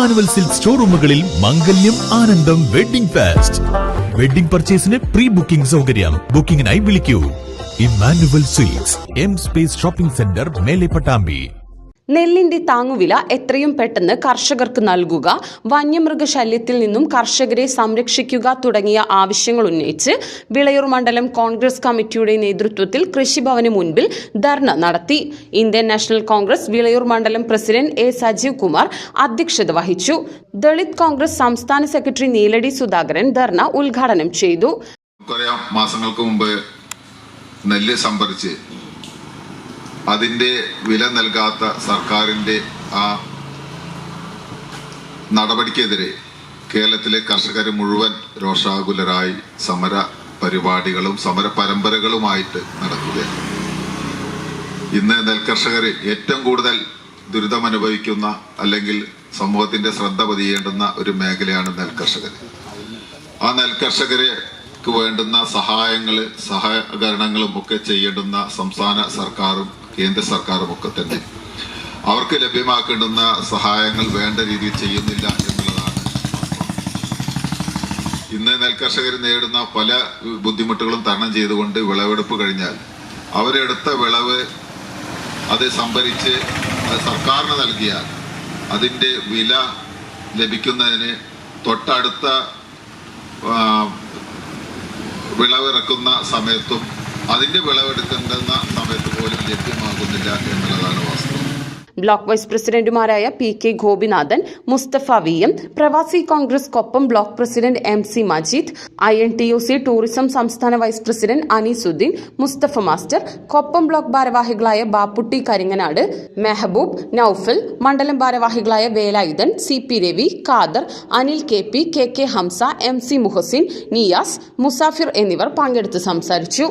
Emmanuel silk ഷോറൂമുകളിൽ മംഗല്യം ആനന്ദം വെഡിംഗ് ഫാസ്റ്റ്. വെഡിംഗ് പർച്ചേസിന് പ്രീ ബുക്കിംഗ് സൗകര്യം. ബുക്കിംഗിനായി വിളിക്കൂ. Emmanuel silks M space shopping centre മേലെ പട്ടാമ്പി. നെല്ലിന്റെ താങ്ങുവില എത്രയും പെട്ടെന്ന് കർഷകർക്ക് നൽകുക വന്യമൃഗശല്യത്തിൽ നിന്നും കർഷകരെ സംരക്ഷിക്കുക തുടങ്ങിയ ആവശ്യങ്ങൾ ഉന്നയിച്ച് വിളയൂർ മണ്ഡലം കോൺഗ്രസ് കമ്മിറ്റിയുടെ നേതൃത്വത്തിൽ കൃഷിഭവന് മുൻപിൽ ധർണ നടത്തി. ഇന്ത്യൻ നാഷണൽ കോൺഗ്രസ് വിളയൂർ മണ്ഡലം പ്രസിഡന്റ് എ സജീവ് കുമാർ അധ്യക്ഷത വഹിച്ചു. ദളിത് കോൺഗ്രസ് സംസ്ഥാന സെക്രട്ടറി നീലടി സുധാകരൻ ധർണ ഉദ്ഘാടനം ചെയ്തു. മാസങ്ങൾക്ക് മുമ്പ് നെല്ല് സംഭരിച്ച് അതിന്റെ വില നൽകാത്ത സർക്കാരിന്റെ ആ നടപടിക്കെതിരെ കേരളത്തിലെ കർഷകർ മുഴുവൻ രോഷാകുലരായി സമര പരിപാടികളും സമര പരമ്പരകളുമായിട്ട് നടക്കുകയാണ്. ഇന്ന് നെൽകർഷകർ ഏറ്റവും കൂടുതൽ ദുരിതമനുഭവിക്കുന്ന അല്ലെങ്കിൽ സമൂഹത്തിന്റെ ശ്രദ്ധ പതിയേണ്ടുന്ന ഒരു മേഖലയാണ് നെൽകർഷകർ. ആ നെൽകർഷകർക്ക് വേണ്ടുന്ന സഹായങ്ങൾ സഹകരണങ്ങളും ഒക്കെ ചെയ്യേണ്ടുന്ന സംസ്ഥാന സർക്കാരും കേന്ദ്ര സർക്കാരും ഒക്കെ തന്നെ. അവർക്ക് ലഭ്യമാക്കേണ്ടുന്ന സഹായങ്ങൾ വേണ്ട രീതിയിൽ ചെയ്യുന്നില്ല എന്നുള്ളതാണ് ഇന്ന് നെൽകർഷകർ നേരിടുന്ന പല ബുദ്ധിമുട്ടുകളും തരണം ചെയ്തുകൊണ്ട് വിളവെടുപ്പ് കഴിഞ്ഞാൽ അവരെടുത്ത വിളവ് അത് സംഭരിച്ച് അത് സർക്കാരിന് നൽകിയാൽ അതിന്റെ വില ലഭിക്കുന്നതിന് തൊട്ടടുത്ത വിളവിറക്കുന്ന സമയത്തും അതിന്റെ വിളവെടുക്കേണ്ടുന്ന സമയത്ത് പോലും ലഭ്യമാകുന്നില്ല എന്നുള്ളതാണ് വാസ്തവം. ബ്ലോക്ക് വൈസ് പ്രസിഡന്റുമാരായ P K Gopinathan Mustafa V M Pravasi Congress Koppam block president M C Majeed I N T U C tourism സംസ്ഥാന vice president Aneesuddin Mustafa master Koppam block ഭാരവാഹികളായ ബാപ്പുട്ടി കരിങ്ങനാട് മെഹബൂബ് നൌഫൽ മണ്ഡലം ഭാരവാഹികളായ Velayudhan C P Ravi Khader Anil K P K K Hamsa M C Muhsin Niyas Musafir എന്നിവർ പങ്കെടുത്ത് സംസാരിച്ചു.